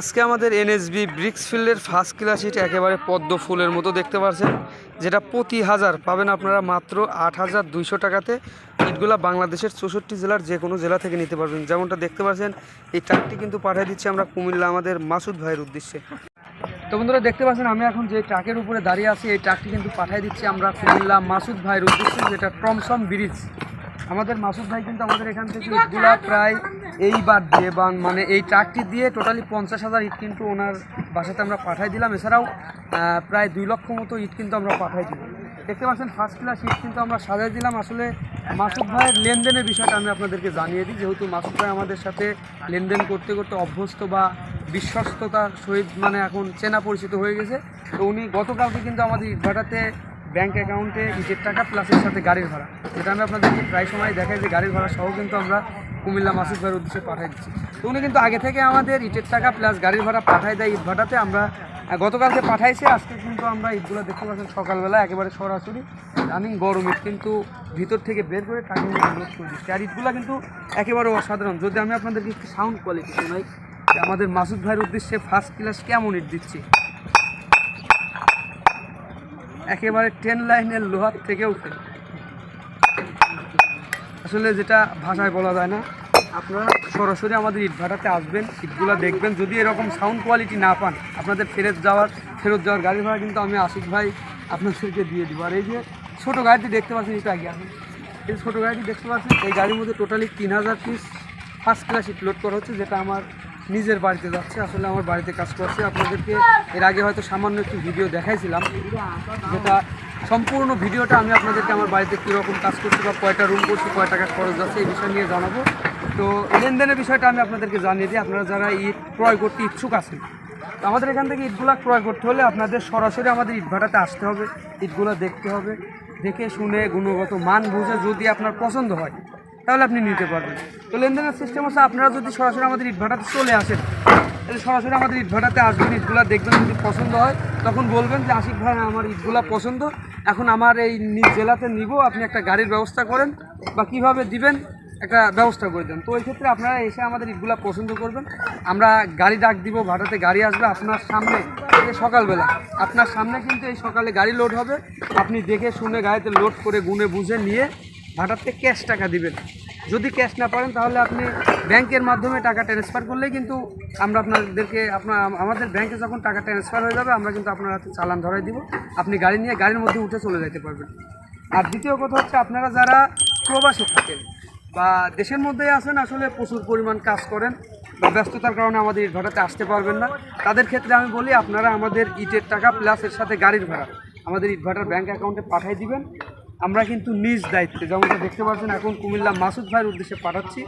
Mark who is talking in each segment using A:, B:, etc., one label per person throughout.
A: আজকে আমাদের NSB bricks ফিল্ডের ফার্স্ট ক্লাস ইট একেবারে পদ্ম ফুলের মতো দেখতে পাচ্ছেন যেটা প্রতি হাজার পাবেন আপনারা মাত্র আট হাজার দুইশো টাকাতে। ইটগুলা বাংলাদেশের চৌষট্টি জেলার যে কোনো জেলা থেকে নিতে পারবেন। যেমনটা দেখতে পাচ্ছেন এই ট্রাকটি কিন্তু পাঠিয়ে দিচ্ছি আমরা কুমিল্লা আমাদের মাসুদ ভাইয়ের উদ্দেশ্যে। তো বন্ধুরা, দেখতে পাচ্ছেন, আমি এখন যে ট্রাকের উপরে দাঁড়িয়ে আছি, এই ট্রাকটি কিন্তু পাঠিয়ে দিচ্ছি আমরা কুমিল্লা মাসুদ ভাইয়ের উদ্দেশ্যে, যেটা টমসম ব্রিজ আমাদের মাসুদ ভাই কিন্তু আমাদের এখান থেকে ইটগুলা প্রায় এই বার দিয়ে বা মানে এই ট্রাকটি দিয়ে টোটালি পঞ্চাশ হাজার ইট কিন্তু ওনার বাসাতে আমরা পাঠাই দিলাম। এছাড়াও প্রায় দুই লক্ষ মতো ইট কিন্তু আমরা পাঠাই দিলাম। দেখতে পাচ্ছেন ফার্স্ট ক্লাস ইট কিন্তু আমরা সাজাই দিলাম। আসলে মাসুদ ভাইয়ের লেনদেনের বিষয়টা আমি আপনাদেরকে জানিয়ে দিই। যেহেতু মাসুদ ভাই আমাদের সাথে লেনদেন করতে করতে অভ্যস্ত বা বিশ্বস্ততার সহিত মানে এখন চেনা পরিচিত হয়ে গেছে, তো উনি গতকালকে কিন্তু আমাদের ইটভাটাতে ব্যাংক অ্যাকাউন্টে ইটের টাকা প্লাসের সাথে গাড়ির ভাড়া। যেটা আমি আপনাদেরকে প্রায় সময় দেখাই যে গাড়ির ভাড়া সহ কিন্তু আমরা কুমিল্লা মাসুদ ভাইয়ের উদ্দেশ্যে পাঠাই দিচ্ছি। তো উনি কিন্তু আগে থেকে আমাদের ইটের টাকা প্লাস গাড়ির ভাড়া পাঠাই দেয় ইট ভাটাতে আমরা গতকালকে পাঠাইছি, আজকে কিন্তু আমরা ইটগুলো দেখতে পাচ্ছেন সকালবেলা, একেবারে সরাসরি। রানিং গরম ইট কিন্তু ভিতর থেকে বের করে টাকা লোড করে দিচ্ছি। আর ইটগুলো কিন্তু একেবারে অসাধারণ। যদি আমি আপনাদেরকে একটু সাউন্ড কোয়ালিটি শোনাই আমাদের মাসুদ ভাইয়ের উদ্দেশ্যে ফার্স্ট ক্লাস কেমন ইট দিচ্ছি। একেবারে টেন লাইনের লোহার থেকেও ফেল আসলে যেটা ভাষায় বলা যায় না, আপনারা সরাসরি আমাদের ইট ভাটাতে আসবেন, ইটগুলো দেখবেন। যদি এরকম সাউন্ড কোয়ালিটি না পান, আপনাদের ফেরত যাওয়ার ফেরত যাওয়ার গাড়ি ভাড়া কিন্তু আমি আশিক ভাই আপনাদেরকে দিয়ে দিব। আর এই যে ছোটো গাড়িটি দেখতে পাচ্ছেন, এটা আগে আপনি? এই ছোটো গাড়িটি দেখতে পাচ্ছেন, এই গাড়ির মধ্যে টোটালি তিন হাজার পিস ফার্স্ট ক্লাস ইট লোড করা হচ্ছে, যেটা আমার নিজের বাড়িতে যাচ্ছে, আসলে আমার বাড়িতে কাজ করছে। আপনাদেরকে এর আগে হয়তো সামান্য একটু ভিডিও দেখাইছিলাম। যেটা সম্পূর্ণ ভিডিওটা আমি আপনাদেরকে আমার বাড়িতে কীরকম কাজ করছি বা কয়টা রুম করছি কয় টাকা খরচ যাচ্ছে, এই বিষয় নিয়ে জানাব। তো লেনদেনের বিষয়টা আমি আপনাদেরকে জানিয়ে দিই, আপনারা যারা ইট ক্রয় করতে ইচ্ছুক আছেন আমাদের এখান থেকে ইটগুলা ক্রয় করতে হলে আপনাদের সরাসরি আমাদের ইট ভাটাতে আসতে হবে ইটগুলো দেখতে হবে, দেখে শুনে গুণগত মান বুঝে যদি আপনার পছন্দ হয় তাহলে আপনি নিতে পারবেন। তো লেনদেনের সিস্টেম হচ্ছে আপনারা যদি সরাসরি আমাদের ইট ভাটাতে চলে আসেন, তাহলে সরাসরি আমাদের ইট ভাটাতে আসবেন, ইটগুলা দেখবেন যদি পছন্দ হয়, তখন বলবেন যে, আশিক ভাই, আমার ইটগুলা পছন্দ। এখন আমার এই জেলাতে নিব, আপনি একটা গাড়ির ব্যবস্থা করেন বা কীভাবে দিবেন, একটা ব্যবস্থা করে দেন। তো ওই ক্ষেত্রে আপনারা এসে আমাদের ইটগুলা পছন্দ করবেন। আমরা গাড়ি ডাক দিব, ভাটাতে গাড়ি আসবে, আপনার সামনে সকালবেলা, আপনার সামনে কিন্তু এই সকালে গাড়ি লোড হবে। আপনি দেখে শুনে গাড়িতে লোড করে গুনে বুঝে নিয়ে ভাটাতে ক্যাশ টাকা দিবেন। যদি ক্যাশ না পারেন, তাহলে আপনি ব্যাংকের মাধ্যমে টাকা ট্রান্সফার করলেই কিন্তু আমরা আপনাদেরকে, আপনার, আমাদের ব্যাংকে যখন টাকা ট্রান্সফার হয়ে যাবে, আমরা কিন্তু আপনার হাতে চালান ধরাই দিব। আপনি গাড়ি নিয়ে গাড়ির মধ্যে উঠে চলে যেতে পারবেন। আর দ্বিতীয় কথা হচ্ছে, আপনারা যারা প্রবাসী থাকেন বা দেশের মধ্যেই আছেন, আসলে প্রচুর পরিমাণ কাজ করেন বা ব্যস্ততার কারণে আমাদের ইট ভাড়াতে আসতে পারবেন না। তাদের ক্ষেত্রে আমি বলি, আপনারা আমাদের ইটের টাকা প্লাসের সাথে গাড়ির ভাড়া, আমাদের ইট ভাটার ব্যাংক অ্যাকাউন্টে পাঠিয়ে দিবেন। আমরা কিন্তু নিজ দায়িত্বে যেমনটা দেখতে পাচ্ছেন এখন কুমিল্লা মাসুদ ভাইয়ের উদ্দেশ্যে পাঠাচ্ছি।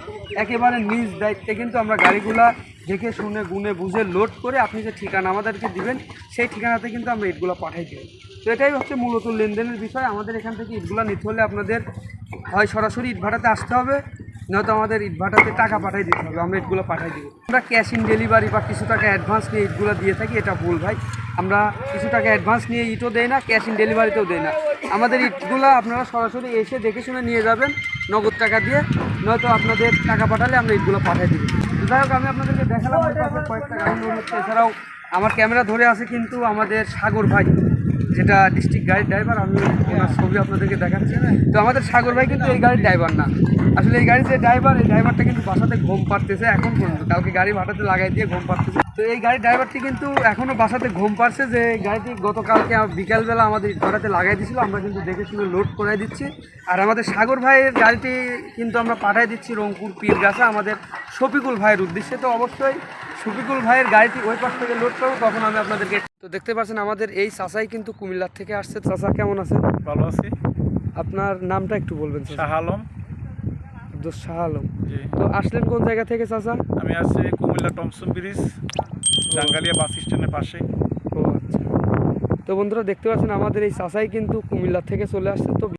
A: একেবারে নিজ দায়িত্বে কিন্তু আমরা গাড়িগুলা দেখে, শুনে, গুনে, বুঝে লোড করে আপনি যে ঠিকানা আমাদেরকে দিবেন, সেই ঠিকানাতে কিন্তু আমরা ইটগুলো পাঠাই দিই তো এটাই হচ্ছে মূলত লেনদেনের বিষয়। আমাদের এখান থেকে ইটগুলো নিতে হলে আপনাদের হয় সরাসরি ইট ভাটাতে আসতে হবে, নয়তো আমাদের ইট ভাটাতে টাকা পাঠিয়ে দিতে হবে। আমরা ইটগুলো পাঠিয়ে দিব। আমরা ক্যাশ ইন ডেলিভারি বা কিছু টাকা অ্যাডভান্স নিয়ে ইটগুলো দিয়ে থাকি, এটা ভুল ভাই। আমরা কিছু টাকা অ্যাডভান্স নিয়ে ইটও দেই না ক্যাশ ইন ডেলিভারিতেও দেই না। আমাদের ইটগুলো আপনারা সরাসরি এসে দেখে শুনে নিয়ে যাবেন, নগদ টাকা দিয়ে। নয়তো আপনাদের টাকা পাঠালে আমরা ইটগুলো পাঠিয়ে দেবো। যাই হোক, আমি আপনাদেরকে দেখালাম কয়েকটা গাড়ি এছাড়াও আমার ক্যামেরা ধরে আছে কিন্তু আমাদের সাগর ভাই। যেটা ডিস্ট্রিক্ট গাড়ির ড্রাইভার আমি ওনার ছবি আপনাদেরকে দেখাচ্ছি। তো আমাদের সাগর ভাই কিন্তু এই গাড়ির ড্রাইভার না। আসলে এই গাড়ির যে ড্রাইভার এই ড্রাইভারটা কিন্তু বাসাতে ঘুম পারতেছে এখন পর্যন্ত। কালকে গাড়ি ভাটাতে লাগাই দিয়ে ঘুম পাড়তেছে। তো এই গাড়ির ড্রাইভারটি কিন্তু এখনও বাসাতে ঘুম পারছে যে এই গাড়িটি গতকালকে বিকালবেলা আমাদের ভাটাতে লাগাই দিয়েছিল। আমরা কিন্তু দেখে শুনে লোড করাই দিচ্ছি। আর আমাদের সাগর ভাইয়ের গাড়িটি কিন্তু আমরা পাঠাই দিচ্ছি রংপুর, পীরগাছা, আমাদের শফিকুল ভাইয়ের উদ্দেশ্যে। তো অবশ্যই শফিকুল ভাইয়ের গাড়িটি ওই পাশ থেকে লোড করব তখন আমি আপনাদেরকে তো দেখতে পাচ্ছেন আমাদের এই চাচাই কিন্তু কুমিল্লার থেকে আসছে। চাচা কেমন আছে
B: ভালো আছি।
A: আপনার নামটা একটু বলবেন
B: শাহ আলম।
A: আব্দুল শাহ আলম।
B: জি।
A: তো আসলেন কোন জায়গা থেকে চাচা?
B: আমি আসছি Cumilla Tomson bridge Jangalia bus স্ট্যান্ডের পাশে
A: ও আচ্ছা। তো বন্ধুরা দেখতে পাচ্ছেন আমাদের এই চাচাই কিন্তু কুমিল্লা থেকে চলে আসছে। তো